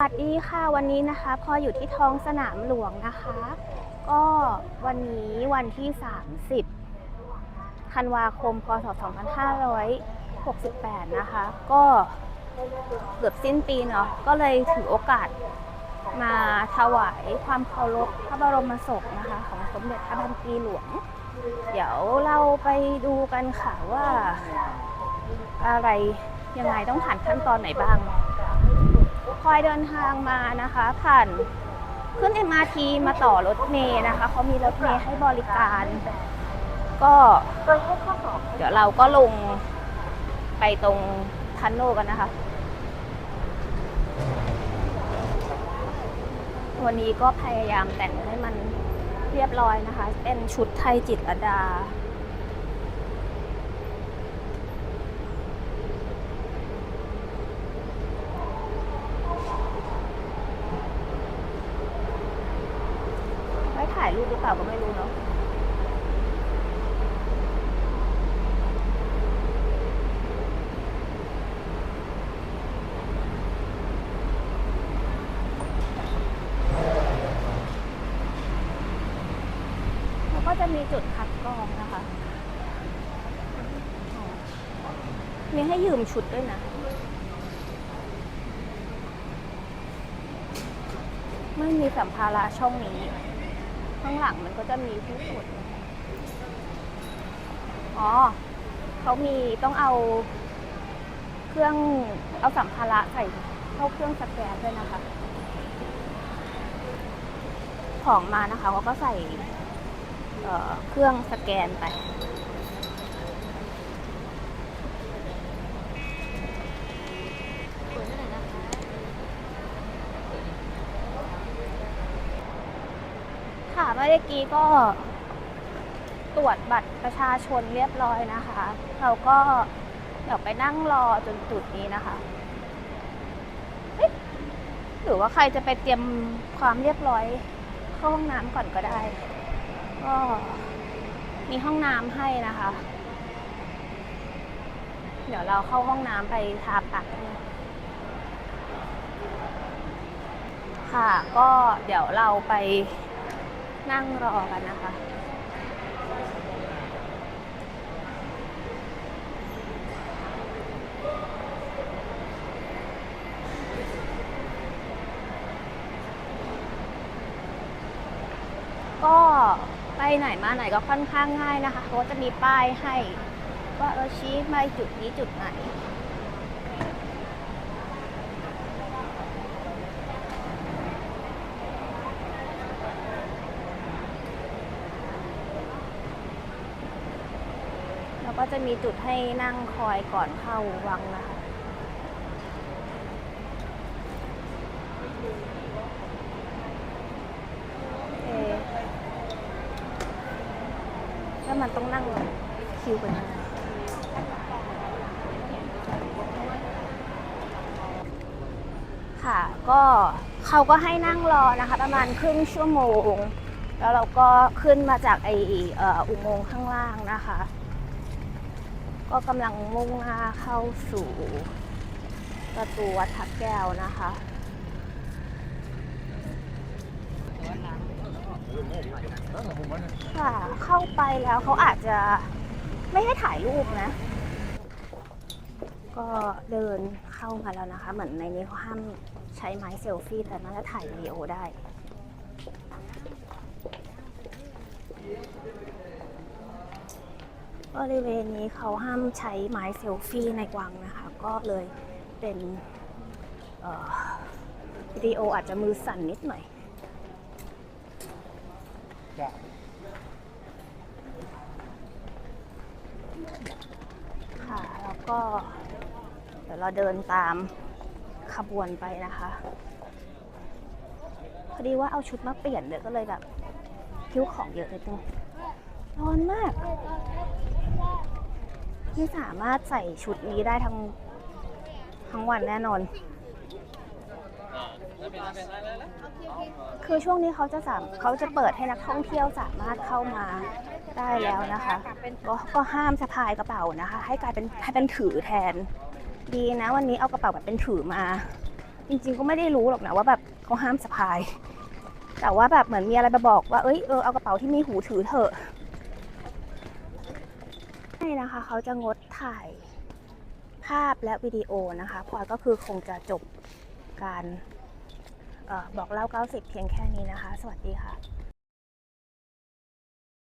สวัสดีค่ะวันนี้นะคะพออยู่ที่ท้องสนามหลวงนะคะ ก็วันนี้วันที่ 30ธันวาคมพศ 2568 นะคะ ก็เกือบสิ้นปีเนาะก็เลยถือโอกาสมาถวายความเคารพพระบรมศพนะคะ ของสมเด็จพระพันปีหลวง เดี๋ยวเราไปดูกันค่ะว่า อะไรยังไงต้องผ่านขั้นตอนไหนบ้าง คอยเดินทางมานะคะ ผ่านขึ้น MRT มาต่อรถเมย์นะคะเขามีรถเมย์ให้บริการ ก็เดี๋ยวเราก็ลงไปตรงทันโนกันนะคะ วันนี้ก็พยายามแต่งให้มันเรียบร้อยนะคะ เป็นชุดไทยจิตรดาายรูปหรือเปล่าก็ไม่รู้เนาะแล้วก็จะมีจุดคัดกรองนะคะ มีให้ยืมชุดด้วยนะ ไม่มีสัมภาระช่องนี้ ข้างหลังมันก็จะมีที่สุด อ๋อ เขามีต้องเอาเครื่องเอาสัมภาระใส่เข้าเครื่องสแกนด้วยนะคะ ของมานะคะเขาก็ใส่เเครื่องสแกนไป ค่ะเมื่อกี้ก็ตรวจบัตรประชาชนเรียบร้อยนะคะ เราก็เดี๋ยวไปนั่งรอจนจุดนี้นะคะหรือว่าใครจะไปเตรียมความเรียบร้อยเข้าห้องน้ำก่อนก็ได้ ก็มีห้องน้ำให้นะคะ เดี๋ยวเราเข้าห้องน้ำไปทาปากกันค่ะ ก็เดี๋ยวเราไป นั่งรอกันนะคะก็ไปไหนมาไหนก็ค่อนข้างง่ายนะคะเขาจะมีป้ายให้ว่าเออชี้มาจุดนี้จุดไหน ก็จะมีจุดให้นั่งคอยก่อนเข้าวังนะคะเออแล้วมันต้องนั่งคิวกันะค่ะก็เขาก็ให้นั่งรอนะคะ ประมาณครึ่งชั่วโมง แล้วเราก็ขึ้นมาจากไออ่ออุโมงค์ข้างล่างนะคะ ก็กำลังมุ่งหน้าเข้าสู่ประตูวัดพระแก้วนะคะค่ะเข้าไปแล้วเขาอาจจะไม่ให้ถ่ายรูปนะ ก็เดินเข้ามาแล้วนะคะ เหมือนในนี้เขาห้ามใช้ไม้เซลฟี่ แต่น่าจะถ่ายวิดีโอได้ บริเวณนี้เขาห้ามใช้ไม้เซลฟี่ในวังนะคะ ก็เลยเป็นเอ่อวิดีโออาจจะมือสั่นนิดหน่อยค่ะ แล้วก็เดี๋ยวเราเดินตามขบวนไปนะคะ พอดีว่าเอาชุดมาเปลี่ยนเดี๋ยวก็เลยแบบคิ้วของเยอะนิดนึงร้อนมาก ไม่สามารถใส่ชุดนี้ได้ทั้งทั้งวันแน่นอน คือช่วงนี้เขาจะสามเขาจะเปิดให้นักท่องเที่ยวสามารถเข้ามาได้แล้วนะคะก็ก็ห้ามสะพายกระเป๋านะคะ ให้กลายเป็นให้เป็นถือแทน ดีนะวันนี้เอากระเป๋าแบบเป็นถือมา จริงๆก็ไม่ได้รู้หรอกนะว่าแบบเขาห้ามสะพาย แต่ว่าแบบเหมือนมีอะไรมาบอกว่าเอ้ยเออเอากระเป๋าที่มีหูถือเถอะ ใช่นะคะเขาจะงดถ่ายภาพและวิดีโอนะคะพลอยก็คือคงจะจบการออบอกเล่า 90 เพียงแค่นี้นะคะ สวัสดีค่ะ